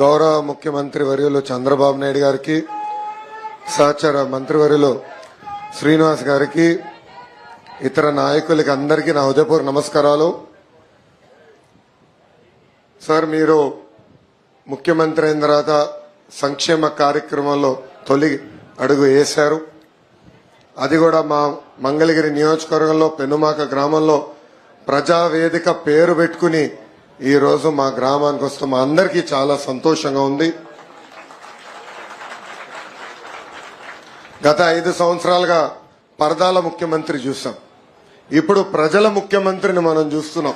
గౌరవ ముఖ్యమంత్రి వర్యులు చంద్రబాబు నాయుడు గారికి సహచర మంత్రివర్యులు శ్రీనివాస్ గారికి ఇతర నాయకులకి అందరికీ నా ఉదయపూర్ నమస్కారాలు. సార్ మీరు ముఖ్యమంత్రి అయిన తర్వాత సంక్షేమ కార్యక్రమంలో తొలి అడుగు వేశారు. అది కూడా మా మంగళగిరి నియోజకవర్గంలో పెనుమాక గ్రామంలో ప్రజావేదిక పేరు పెట్టుకుని ఈ రోజు మా గ్రామానికి వస్తే మా అందరికీ చాలా సంతోషంగా ఉంది. గత ఐదు సంవత్సరాలుగా పరదాల ముఖ్యమంత్రి చూసాం. ఇప్పుడు ప్రజల ముఖ్యమంత్రిని మనం చూస్తున్నాం.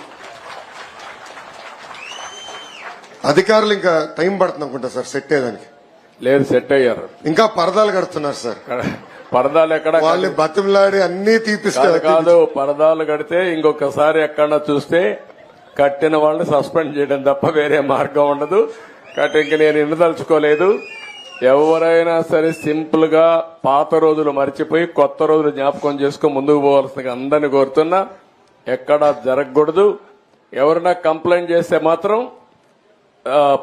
అధికారులు ఇంకా టైం పడుతుంది అనుకుంటా సార్ సెట్ అయ్యేదానికి. లేదు సెట్ అయ్యారు. ఇంకా పరదాలు కడుతున్నారు సార్. పరదాలు ఎక్కడ వాళ్ళని బతిమలాడి అన్ని తీపిస్తారు. కాదు పరదాలు కడితే ఇంకొకసారి ఎక్కడన్నా చూస్తే కట్టిన వాళ్ళని సస్పెండ్ చేయడం తప్ప వేరే మార్గం ఉండదు. కాబట్టి ఇంక నేను ఇండదలుచుకోలేదు ఎవరైనా సరే సింపుల్గా పాత రోజులు మర్చిపోయి కొత్త రోజులు జ్ఞాపకం చేసుకుని ముందుకు పోవాల్సిన అందరిని కోరుతున్నా. ఎక్కడా జరగకూడదు. ఎవరైనా కంప్లైంట్ చేస్తే మాత్రం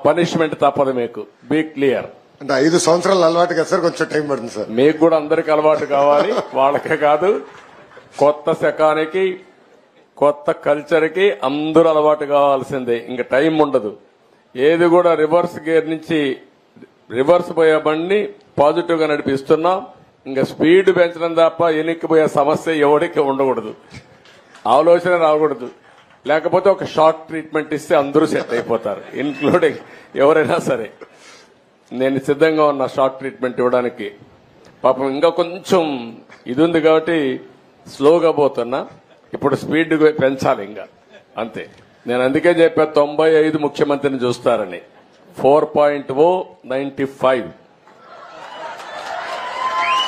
పనిష్మెంట్ తప్పదు మీకు. Be clear. అంటే ఐదు సంవత్సరాలు అలవాటు కదా సార్ కొంచెం టైం పడుతుంది సార్. మీకు కూడా అందరికి అలవాటు కావాలి. వాళ్ళకే కాదు. కొత్త శకానికి కొత్త కల్చర్కి అందరూ అలవాటు కావాల్సిందే. ఇంకా టైం ఉండదు. ఏది కూడా రివర్స్ గేర్ నుంచి రివర్స్ పోయే బండిని పాజిటివ్గా నడిపిస్తున్నాం. ఇంకా స్పీడ్ పెంచడం తప్ప ఎనిక్కిపోయే సమస్య ఎవరికి ఉండకూడదు. ఆలోచన రాకూడదు. లేకపోతే ఒక షార్ట్ ట్రీట్మెంట్ ఇస్తే అందరూ సెట్ అయిపోతారు ఇన్క్లూడింగ్ ఎవరైనా సరే. నేను సిద్ధంగా ఉన్న షార్ట్ ట్రీట్మెంట్ ఇవ్వడానికి. పాపం ఇంకా కొంచెం ఇది ఉంది కాబట్టి స్లోగా పోతున్నా. ఇప్పుడు స్పీడ్ పెంచాలి ఇంకా. అంతే. నేను అందుకే చెప్పా తొంభై ఐదు ముఖ్యమంత్రిని చూస్తారని. Four point O ninety five.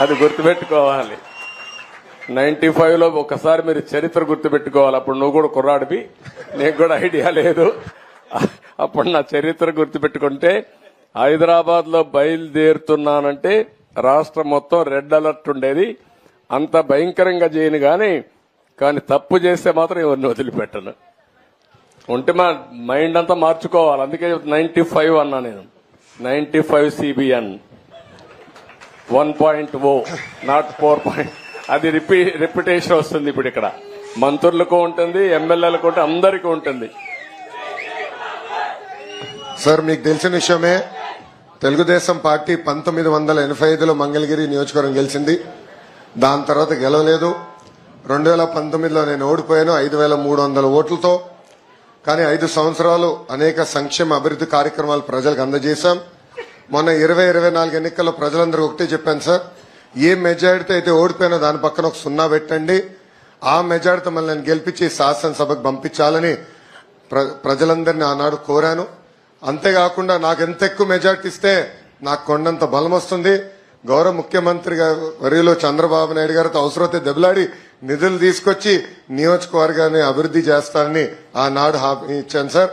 అది గుర్తుపెట్టుకోవాలి. నైన్టీ ఫైవ్లో ఒకసారి మీరు చరిత్ర గుర్తుపెట్టుకోవాలి. అప్పుడు నువ్వు కూడా కుర్రాడివి. నీకు కూడా ఐడియా లేదు. అప్పుడు నా చరిత్ర గుర్తుపెట్టుకుంటే హైదరాబాద్లో బయలుదేరుతున్నానంటే రాష్ట్రం మొత్తం రెడ్ అలర్ట్ ఉండేది. అంత భయంకరంగా చేయను కానీ కానీ తప్పు చేస్తే మాత్రం ఎవరిని వదిలిపెట్టను. ఉంటే మా మైండ్ అంతా మార్చుకోవాలి. అందుకే నైన్టీ ఫైవ్ అన్నా నేను. Ninety five CBN one point O not four point. అది రిపీ రిపిటేషన్ వస్తుంది ఇప్పుడు ఇక్కడ. మంత్రులకు ఉంటుంది ఎమ్మెల్యేలకు ఉంటుంది అందరికీ ఉంటుంది. సార్ మీకు తెలిసిన విషయమే తెలుగుదేశం పార్టీ పంతొమ్మిది వందల ఎనభై ఐదులో మంగళగిరి నియోజకవర్గం గెలిచింది. దాని తర్వాత గెలవలేదు. రెండు వేల పంతొమ్మిదిలో నేను ఓడిపోయాను ఐదు వేల మూడు వందల ఓట్లతో. కానీ ఐదు సంవత్సరాలు అనేక సంక్షేమ అభివృద్ధి కార్యక్రమాలు ప్రజలకు అందజేశాం. మొన్న ఇరవై ఇరవై నాలుగు ఎన్నికల్లో ప్రజలందరూ ఒకటే చెప్పాను సార్ ఏ మెజారిటీ అయితే ఓడిపోయినా దాని పక్కన ఒక సున్నా పెట్టండి. ఆ మెజారిటీ మళ్ళీ నేను గెలిపించి శాసనసభకు పంపించాలని ప్ర- ప్రజలందరినీ ఆనాడు కోరాను. అంతేకాకుండా నాకు ఎంత ఎక్కువ మెజార్టీ ఇస్తే నాకు కొండంత బలం వస్తుంది. గౌరవ ముఖ్యమంత్రి గారి వరిలో చంద్రబాబు నాయుడు గారితో అవసరమైతే దెబ్బలాడి నిధులు తీసుకొచ్చి నియోజకవర్గాన్ని అభివృద్ధి చేస్తానని ఆనాడు హామీ ఇచ్చాను సార్.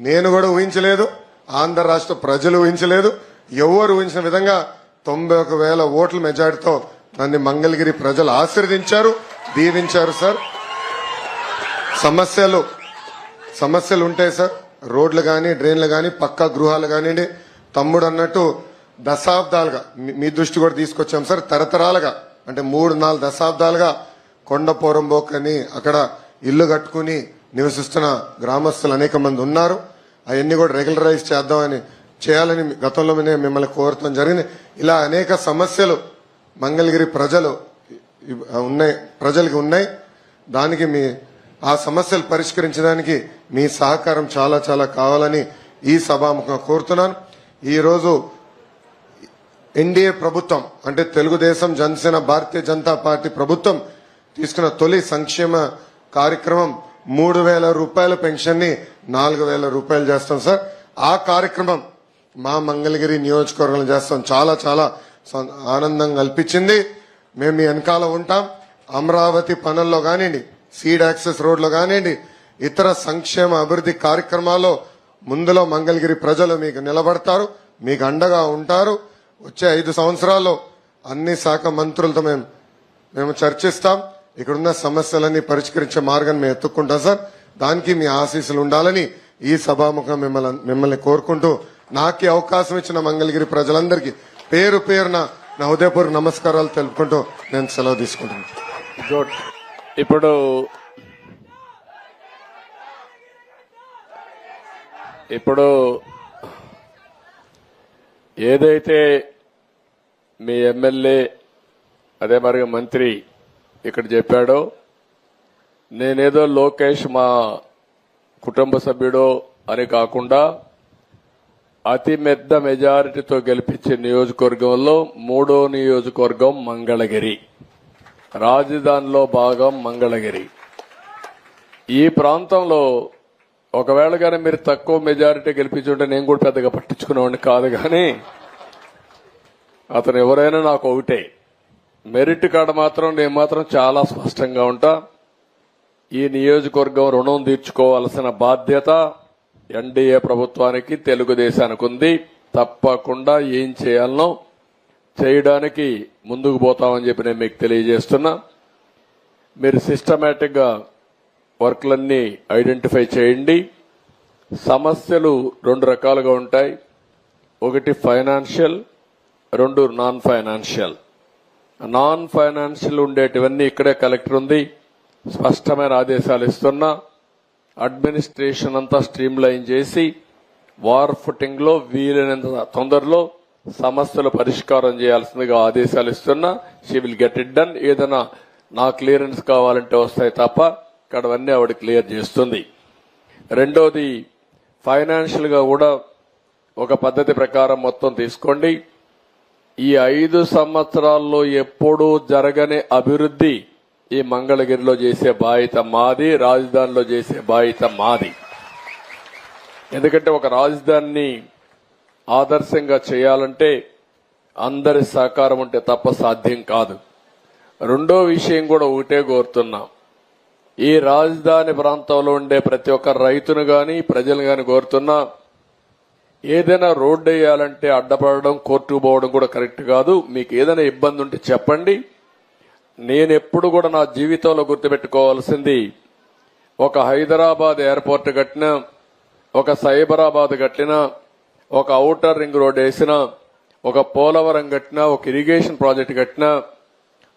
నేను కూడా ఊహించలేదు ఆంధ్ర రాష్ట్ర ప్రజలు ఊహించలేదు ఎవరు ఊహించిన విధంగా తొంభై ఒక వేల ఓట్ల మెజార్టీతో నన్ను మంగళగిరి ప్రజలు ఆశీర్వదించారు దీవించారు సార్. సమస్యలు సమస్యలు ఉంటాయి సార్ రోడ్లు కానీ డ్రైన్లు కానీ పక్కా గృహాలు కానివ్వండి తమ్ముడు అన్నట్టు దశాబ్దాలుగా మీ- మీ దృష్టి కూడా తీసుకొచ్చాం సార్ తరతరాలుగా. అంటే మూడు నాలుగు దశాబ్దాలుగా కొండ పోరంబోక్ అక్కడ ఇల్లు కట్టుకుని నివసిస్తున్న గ్రామస్తులు అనేక మంది ఉన్నారు. అవన్నీ కూడా రెగ్యులరైజ్ చేద్దామని చేయాలని గతంలో మిమ్మల్ని కోరటం జరిగింది. ఇలా అనేక సమస్యలు మంగళగిరి ప్రజలు ఉన్నాయి ప్రజలకి ఉన్నాయి. దానికి మీ ఆ సమస్యలు పరిష్కరించడానికి మీ సహకారం చాలా చాలా కావాలని ఈ సభాముఖంగా కోరుతున్నాను. ఈరోజు ఎన్డీఏ ప్రభుత్వం అంటే తెలుగుదేశం జనసేన భారతీయ జనతా పార్టీ ప్రభుత్వం తీసుకున్న తొలి సంక్షేమ కార్యక్రమం మూడు వేల రూపాయల పెన్షన్ని నాలుగు వేల రూపాయలు చేస్తాం సార్. ఆ కార్యక్రమం మా మంగళగిరి నియోజకవర్గంలో చేస్తాం. చాలా చాలా ఆనందం కల్పించింది. మేము మీ వెనకాల ఉంటాం. అమరావతి పనుల్లో కానివ్వండి సీడ్ యాక్సెస్ రోడ్లో కానివ్వండి ఇతర సంక్షేమ అభివృద్ధి కార్యక్రమాల్లో ముందులో మంగళగిరి ప్రజలు మీకు నిలబడతారు మీకు అండగా ఉంటారు. వచ్చే ఐదు సంవత్సరాల్లో అన్ని శాఖ మంత్రులతో మేము మేము చర్చిస్తాం. ఇక్కడున్న సమస్యలన్నీ పరిష్కరించే మార్గాన్ని మేము ఎత్తుక్కుంటాం సార్. దానికి మీ ఆశీస్సులు ఉండాలని ఈ సభాముఖం మిమ్మల్ని మిమ్మల్ని కోరుకుంటూ నాకు అవకాశం ఇచ్చిన మంగళగిరి ప్రజలందరికీ పేరు పేరున నా హృదయపూర్వక నమస్కారాలు తెలుపుకుంటూ నేను సెలవు తీసుకుంటున్నాను. ఇప్పుడు ఇప్పుడు ఏదైతే మీ ఎమ్మెల్యే అదే మరి మంత్రి ఇక్కడ చెప్పాడో. నేనేదో లోకేష్ మా కుటుంబ సభ్యుడో అని కాకుండా అతి పెద్ద మెజారిటీతో గెలిపించే నియోజకవర్గంలో మూడో నియోజకవర్గం మంగళగిరి. రాజధానిలో భాగం మంగళగిరి. ఈ ప్రాంతంలో ఒకవేళ కానీ మీరు తక్కువ మెజారిటీ గెలిపించుంటే నేను కూడా పెద్దగా పట్టించుకునేవాడిని కాదు కానీ అతను ఎవరైనా నాకు ఒకటే. మెరిట్ కాడ మాత్రం నేను మాత్రం చాలా స్పష్టంగా ఉంటా. ఈ నియోజకవర్గం రుణం తీర్చుకోవాల్సిన బాధ్యత ఎన్డీఏ ప్రభుత్వానికి తెలుగుదేశానికి ఉంది. తప్పకుండా ఏం చేయాలనో చేయడానికి ముందుకు పోతామని చెప్పి నేను మీకు తెలియజేస్తున్నా. మీరు సిస్టమేటిక్గా వర్క్లన్నీ ఐడెంటిఫై చేయండి. సమస్యలు రెండు రకాలుగా ఉంటాయి. ఒకటి ఫైనాన్షియల్ రెండు నాన్ ఫైనాన్షియల్ నాన్ ఫైనాన్షియల్ ఉండేటివన్నీ ఇక్కడే కలెక్టర్ ఉంది. స్పష్టమైన ఆదేశాలు ఇస్తున్నా. అడ్మినిస్ట్రేషన్ అంతా స్ట్రీమ్ లైన్ చేసి వార్ ఫుటింగ్లో వీలైనంత తొందరలో సమస్యలు పరిష్కారం చేయాల్సిందిగా ఆదేశాలు ఇస్తున్నా. She will get it done ఏదైనా నా క్లియరెన్స్ కావాలంటే వస్తాయి తప్ప ఇక్కడవన్నీ ఆవిడ క్లియర్ చేస్తుంది. రెండోది ఫైనాన్షియల్గా కూడా ఒక పద్ధతి ప్రకారం మొత్తం తీసుకోండి. ఈ ఐదు సంవత్సరాల్లో ఎప్పుడూ జరగని అభివృద్ధి ఈ మంగళగిరిలో చేసే బాధ్యత మాది రాజధానిలో చేసే బాధ్యత మాది. ఎందుకంటే ఒక రాజధానిని ఆదర్శంగా చేయాలంటే అందరి సహకారం ఉంటే తప్ప సాధ్యం కాదు. రెండో విషయం కూడా ఒకటే కోరుతున్నాం. ఈ రాజధాని ప్రాంతంలో ఉండే ప్రతి ఒక్క రైతును కానీ ప్రజలు కానీ కోరుతున్నా ఏదైనా రోడ్డు వేయాలంటే అడ్డపడడం కోర్టుకు పోవడం కూడా కరెక్ట్ కాదు. మీకు ఏదైనా ఇబ్బంది ఉంటే చెప్పండి. నేను ఎప్పుడు కూడా నా జీవితంలో గుర్తుపెట్టుకోవాల్సింది ఒక హైదరాబాద్ ఎయిర్పోర్ట్ కట్టిన ఒక సైబరాబాద్ కట్టిన ఒక ఔటర్ రింగ్ రోడ్ వేసిన ఒక పోలవరం కట్టిన ఒక ఇరిగేషన్ ప్రాజెక్ట్ కట్టిన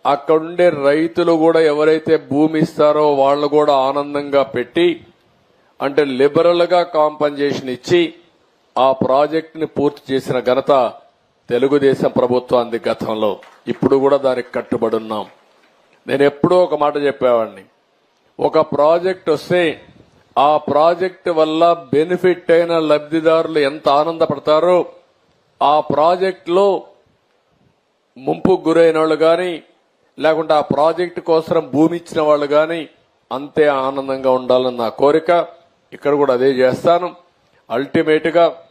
అక్కడుండే రైతులు కూడా ఎవరైతే భూమి ఇస్తారో వాళ్ళు కూడా ఆనందంగా పెట్టి అంటే లిబరల్గా కాంపన్సేషన్ ఇచ్చి ఆ ప్రాజెక్టుని పూర్తి చేసిన ఘనత తెలుగుదేశం ప్రభుత్వానికి గతంలో. ఇప్పుడు కూడా దానికి కట్టుబడి ఉన్నాం. నేను ఎప్పుడూ ఒక మాట చెప్పేవాడిని. ఒక ప్రాజెక్ట్ వస్తే ఆ ప్రాజెక్ట్ వల్ల బెనిఫిట్ అయిన లబ్ధిదారులు ఎంత ఆనందపడతారో ఆ ప్రాజెక్టులో ముంపుకు గురైన వాళ్ళు కానీ లేకుంటే ఆ ప్రాజెక్టు కోసం భూమి ఇచ్చిన వాళ్ళు కానీ అంతే ఆనందంగా ఉండాలని నా కోరిక. ఇక్కడ కూడా అదే చేస్తాను. అల్టిమేట్గా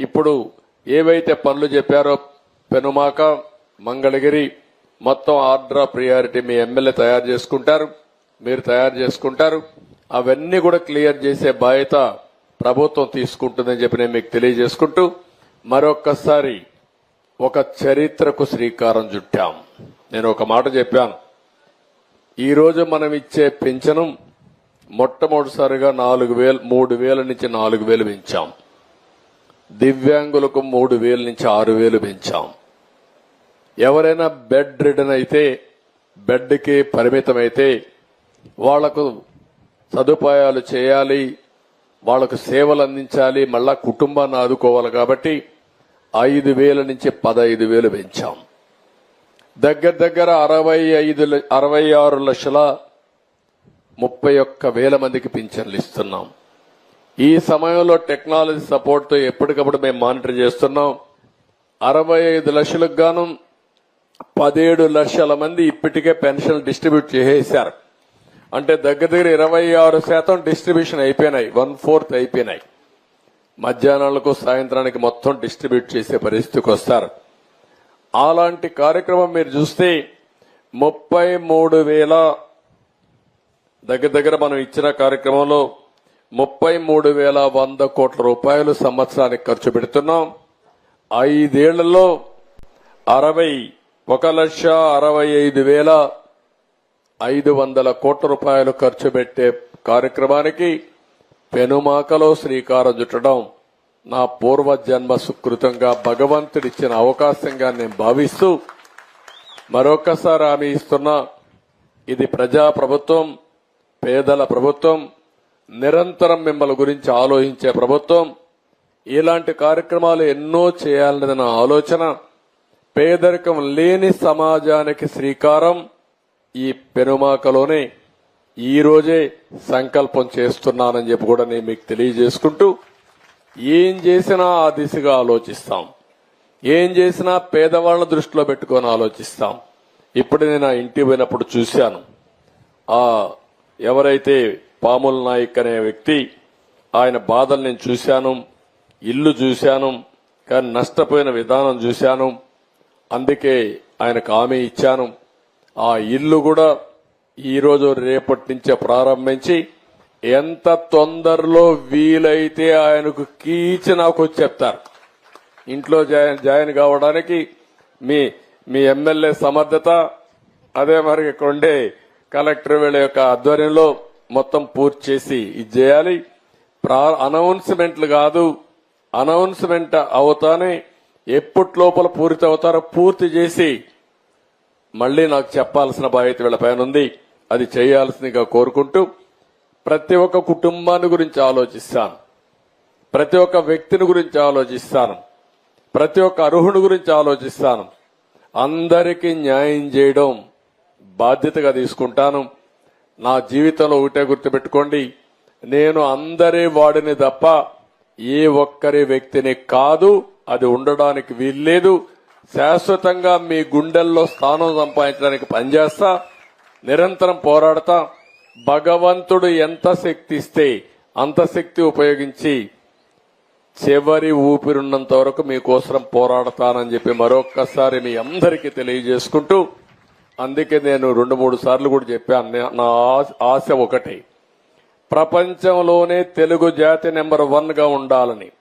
ఇప్పుడు ఏవైతే పనులు చెప్పారో పెనుమాక మంగళగిరి మొత్తం ఆర్డర్ ఆఫ్ ప్రియారిటీ మీ ఎమ్మెల్యే తయారు చేసుకుంటారు మీరు తయారు చేసుకుంటారు. అవన్నీ కూడా క్లియర్ చేసే బాధ్యత ప్రభుత్వం తీసుకుంటుందని చెప్పి నేను మీకు తెలియజేసుకుంటూ మరొక్కసారి ఒక చరిత్రకు శ్రీకారం చుట్టాం. నేను ఒక మాట చెప్పాను. ఈరోజు మనం ఇచ్చే పెన్షన్ మొట్టమొదటిసారిగా నాలుగు వేలు మూడు వేల నుంచి నాలుగు వేలు పెంచాం. దివ్యాంగులకు మూడు వేల నుంచి ఆరు వేలు పెంచాం. ఎవరైనా బెడ్ రిడన్ అయితే బెడ్కి పరిమితమైతే వాళ్ళకు సదుపాయాలు చేయాలి వాళ్ళకు సేవలు అందించాలి మళ్ళా కుటుంబాన్ని ఆదుకోవాలి కాబట్టి ఐదు వేల నుంచి పదహైదు వేలు పెంచాం. దగ్గర దగ్గర అరవై ఐదు అరవై ఆరు లక్షల ముప్పై ఒక్క వేల మందికి పింఛన్లు ఇస్తున్నాం. ఈ సమయంలో టెక్నాలజీ సపోర్ట్తో ఎప్పటికప్పుడు మేము మానిటర్ చేస్తున్నాం. అరవై ఐదు లక్షలకు గాను పదిహేడు లక్షల మంది ఇప్పటికే పెన్షన్ డిస్ట్రిబ్యూట్ చేసేశారు. అంటే దగ్గర దగ్గర ఇరవై ఆరు శాతం డిస్ట్రిబ్యూషన్ అయిపోయినాయి. వన్ ఫోర్త్ అయిపోయినాయి. మధ్యాహ్నాలకు సాయంత్రానికి మొత్తం డిస్ట్రిబ్యూట్ చేసే పరిస్థితికి వస్తారు. అలాంటి కార్యక్రమం మీరు చూస్తే ముప్పై మూడు వేల దగ్గర దగ్గర మనం ఇచ్చిన కార్యక్రమంలో ముప్పై మూడు వేల వంద కోట్ల రూపాయలు సంవత్సరానికి ఖర్చు పెడుతున్నాం. ఐదేళ్ళలో అరవై ఒక లక్ష అరవై ఐదు వేల ఐదు వందల కోట్ల రూపాయలు ఖర్చు పెట్టే కార్యక్రమానికి పెనుమాకలో శ్రీకారం చుట్టడం నా పూర్వ జన్మ సుకృతంగా భగవంతుడిచ్చిన అవకాశంగా నేను భావిస్తూ మరొకసారి హామీ ఇస్తున్నా. ఇది ప్రజా ప్రభుత్వం పేదల ప్రభుత్వం నిరంతరం మిమ్మల్ని గురించి ఆలోచించే ప్రభుత్వం ఇలాంటి కార్యక్రమాలు ఎన్నో చేయాలనేది నా ఆలోచన పేదరికం లేని సమాజానికి శ్రీకారం ఈ పెనుమాకలోనే ఈ రోజే సంకల్పం చేస్తున్నానని చెప్పి కూడా నేను మీకు తెలియజేసుకుంటూ ఏం చేసినా ఆ దిశగా ఆలోచిస్తాం. ఏం చేసినా పేదవాళ్ళ దృష్టిలో పెట్టుకొని ఆలోచిస్తాం. ఇప్పుడు నేను ఆ ఇంటికి పోయినప్పుడు చూశాను. ఆ ఎవరైతే పాముల నాయక్ అనే వ్యక్తి ఆయన బాధలు నేను చూశాను ఇల్లు చూశాను కానీ నష్టపోయిన విధానం చూశాను. అందుకే ఆయనకు హామీ ఇచ్చాను. ఆ ఇల్లు కూడా ఈరోజు రేపటి నుంచే ప్రారంభించి ఎంత తొందరలో వీలైతే ఆయనకు కీచి నాకు చెప్తారు. ఇంట్లో జాయిన్ జాయిన్ కావడానికి మీ మీ ఎమ్మెల్యే సమర్థత అదే మరి ఇక్కడ ఉండే కలెక్టర్ వీళ్ళ యొక్క ఆధ్వర్యంలో మొత్తం పూర్తి చేసి ఇది చేయాలి. ప్రా- అనౌన్స్మెంట్లు కాదు. అనౌన్స్మెంట్ అవుతానే ఎప్పటి లోపల పూర్తి అవుతారో పూర్తి చేసి మళ్ళీ నాకు చెప్పాల్సిన బాధ్యత వీళ్ళ పైన ఉంది. అది చేయాల్సిందిగా కోరుకుంటూ ప్రతి ఒక్క కుటుంబాన్ని గురించి ఆలోచిస్తాను. ప్రతి ఒక్క వ్యక్తిని గురించి ఆలోచిస్తాను. ప్రతి ఒక్క అర్హుని గురించి ఆలోచిస్తాను. అందరికీ న్యాయం చేయడం బాధ్యతగా తీసుకుంటాను. నా జీవితంలో ఒకటే గుర్తుపెట్టుకోండి. నేను అందరి వాడిని తప్ప ఏ ఒక్కరి వ్యక్తిని కాదు. అది ఉండడానికి వీల్లేదు. శాశ్వతంగా మీ గుండెల్లో స్థానం సంపాదించడానికి పనిచేస్తా. నిరంతరం పోరాడతా. భగవంతుడు ఎంత శక్తి ఇస్తే అంత శక్తి ఉపయోగించి చివరి ఊపిరున్నంత వరకు మీకోసం పోరాడతానని చెప్పి మరొక్కసారి మీ అందరికీ తెలియజేసుకుంటూ అందుకే నేను రెండు మూడు సార్లు కూడా చెప్పాను నా ఆశ- ఆశ ప్రపంచంలోనే తెలుగు జాతి నెంబర్ వన్గా ఉండాలని.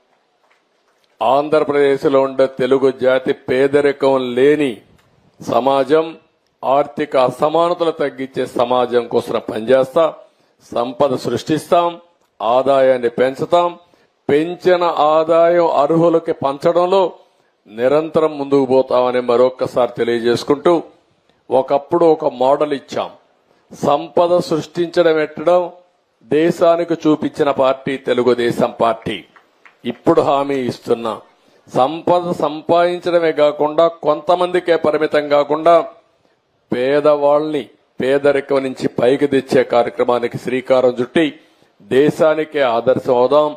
ఆంధ్రప్రదేశ్లో ఉండే తెలుగు జాతి పేదరికం లేని సమాజం ఆర్థిక అసమానతలు తగ్గించే సమాజం కోసం పనిచేస్తా సంపద సృష్టిస్తాం ఆదాయాన్ని పెంచుతాం పెంచిన ఆదాయం అర్హులకి పంచడంలో నిరంతరం ముందుకు పోతామని మరొక్కసారి తెలియజేసుకుంటూ ఒకప్పుడు ఒక మోడల్ ఇచ్చాం. సంపద సృష్టించడం ఎట్టడం? దేశానికి చూపించిన పార్టీ తెలుగుదేశం పార్టీ. ఇప్పుడు హామీ ఇస్తున్నా. సంపద సంపాదించడమే కాకుండా కొంతమందికే పరిమితం కాకుండా పేదవాళ్ళని పేదరికం నుంచి పైకి తెచ్చే కార్యక్రమానికి శ్రీకారం చుట్టి దేశానికే ఆదర్శం అవుదాం.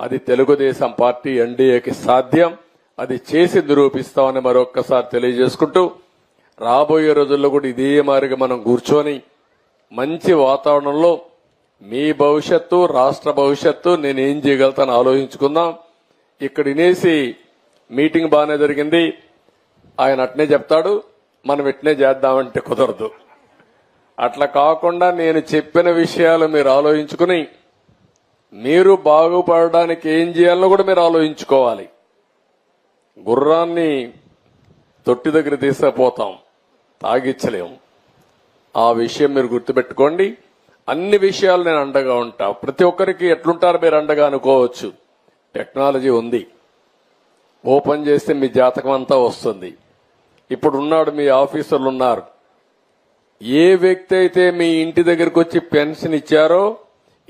అది తెలుగుదేశం పార్టీ ఎన్డీఏకి సాధ్యం. అది చేసి నిరూపిస్తామని మరొక్కసారి తెలియజేసుకుంటూ రాబోయే రోజుల్లో కూడా ఇదే మారిగా మనం కూర్చొని మంచి వాతావరణంలో మీ భవిష్యత్తు రాష్ట్ర భవిష్యత్తు నేను ఏం చేయగలుగుతాను ఆలోచించుకుందాం. ఇక్కడ వినేసి మీటింగ్ బాగానే జరిగింది. ఆయన అట్నే చెప్తాడు. మనం ఇట్నే చేద్దామంటే కుదరదు. అట్లా కాకుండా నేను చెప్పిన విషయాలు మీరు ఆలోచించుకుని మీరు బాగుపడడానికి ఏం చేయాలో కూడా మీరు ఆలోచించుకోవాలి. గుర్రాన్ని తొట్టి దగ్గర తీసుకుపోతాం తాగించలేము ఆ విషయం మీరు గుర్తుపెట్టుకోండి. అన్ని విషయాలు నేను అండగా ఉంటా. ప్రతి ఒక్కరికి ఎట్లుంటారు మీరు అండగా అనుకోవచ్చు. టెక్నాలజీ ఉంది. ఓపెన్ చేస్తే మీ జాతకం అంతా వస్తుంది. ఇప్పుడు ఉన్నాడు మీ ఆఫీసర్లు ఉన్నారు. ఏ వ్యక్తి అయితే మీ ఇంటి దగ్గరకు వచ్చి పెన్షన్ ఇచ్చారో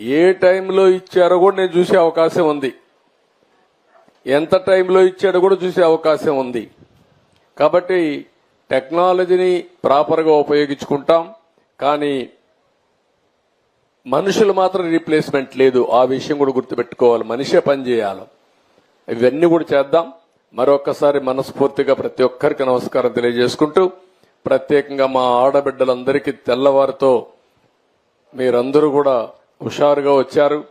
ఏ టైంలో ఇచ్చారో కూడా నేను చూసే అవకాశం ఉంది. ఎంత టైంలో ఇచ్చాడో కూడా చూసే అవకాశం ఉంది. కాబట్టి టెక్నాలజీని ప్రాపర్గా ఉపయోగించుకుంటాం కానీ మనుషులు మాత్రం రీప్లేస్మెంట్ లేదు. ఆ విషయం కూడా గుర్తుపెట్టుకోవాలి. మనిషే పని చేయాలి. ఇవన్నీ కూడా చేద్దాం. మరొకసారి మనస్ఫూర్తిగా ప్రతి ఒక్కరికి నమస్కారం తెలియజేసుకుంటూ ప్రత్యేకంగా మా ఆడబిడ్డలందరికీ తెల్లవారితో మీరందరూ కూడా హుషారుగా వచ్చారు.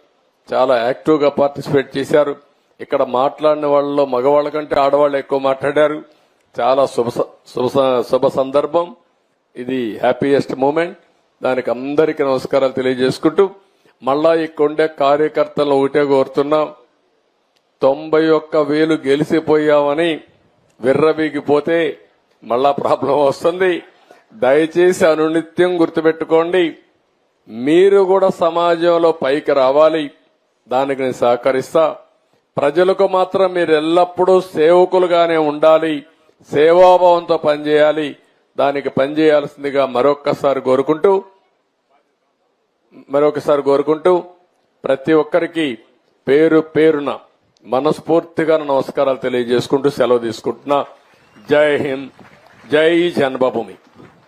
చాలా యాక్టివ్గా పార్టిసిపేట్ చేశారు. ఇక్కడ మాట్లాడిన వాళ్ళలో మగవాళ్ళ కంటే ఆడవాళ్ళు ఎక్కువ మాట్లాడారు. చాలా శుభ శుభ శుభ సందర్భం. ఇది హ్యాపీయెస్ట్ మూమెంట్ దానికి అందరికీ నమస్కారాలు తెలియజేసుకుంటూ మళ్ళా ఈ కొండే కార్యకర్తలను ఒకటే కోరుతున్నాం. తొంభై ఒక్క వేలు గెలిసిపోయామని విర్రవీగిపోతే మళ్ళా ప్రాబ్లం వస్తుంది. దయచేసి అనునిత్యం గుర్తుపెట్టుకోండి. మీరు కూడా సమాజంలో పైకి రావాలి. దానికి నేను సహకరిస్తా. ప్రజలకు మాత్రం మీరు ఎల్లప్పుడూ సేవకులుగానే ఉండాలి. సేవాభావంతో పనిచేయాలి. దానికి పనిచేయాల్సిందిగా మరొక్కసారి కోరుకుంటూ మరొకసారి కోరుకుంటూ ప్రతి ఒక్కరికి పేరు పేరున మనస్ఫూర్తిగా నమస్కారాలు తెలియజేసుకుంటూ సెలవు తీసుకుంటున్నా. జై హింద్ జై జన్మభూమి.